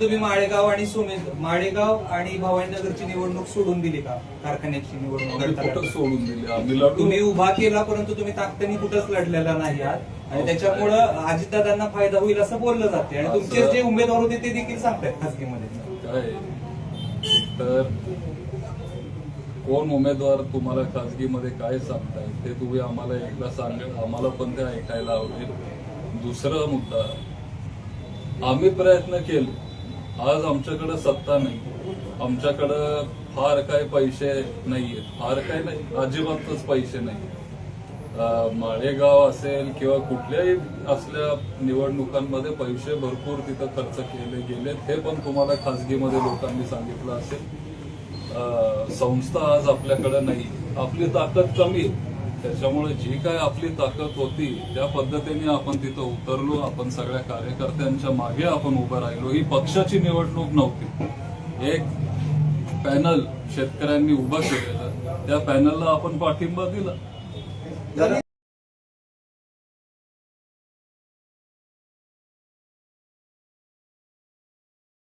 तुम्ही माळेगाव आणि सुमेध माळेगाव आणि भवानीनगरची निवडणूक सोडून दिली का? कारखान्याची निवडणूक आम्ही सोडून दिले? आम्ही तुम्ही उभा केला परंतु तुम्ही ताकदीने कुठंच लढलेला नाही आहात. आणि त्याच्यामुळं अजितदादांना फायदा होईल असं बोललं जाते आणि तुमचे जे उमेदवार होते ते देखील सांगतायत खासगीमध्ये. काय? तर कोण उमेदवार तुम्हाला खासगीमध्ये काय सांगताय ते तुम्ही आम्हाला एकदा सांगेल आम्हाला पण ते ऐकायला आवडेल. दुसरा मुद्दा आम्ही प्रयत्न केले. आज आमच्याकडं सत्ता नाही. आमच्याकडं फार काय पैसे नाहीये. फार काय नाही. अजिबातच पैसे नाही. माळेगाव असेल किंवा कुठल्याही असल्या निवडणुकांमध्ये पैसे भरपूर तिथं खर्च केले गेलेत. हे पण तुम्हाला खासगीमध्ये लोकांनी सांगितलं असेल. संस्था आज आपल्याकडे नाही. आपली ताकद कमी आहे. त्याच्यामुळे जी काय आपली ताकद होती त्या पद्धतीने आपण तिथं उतरलो आपण सगळ्या कार्यकर्त्यांच्या मागे आपण उभं राहिलो ही पक्षाची निवडणूक नव्हती. एक पॅनल शेतकऱ्यांनी उभं केलेलं त्या पॅनलला आपण पाठिंबा दिला.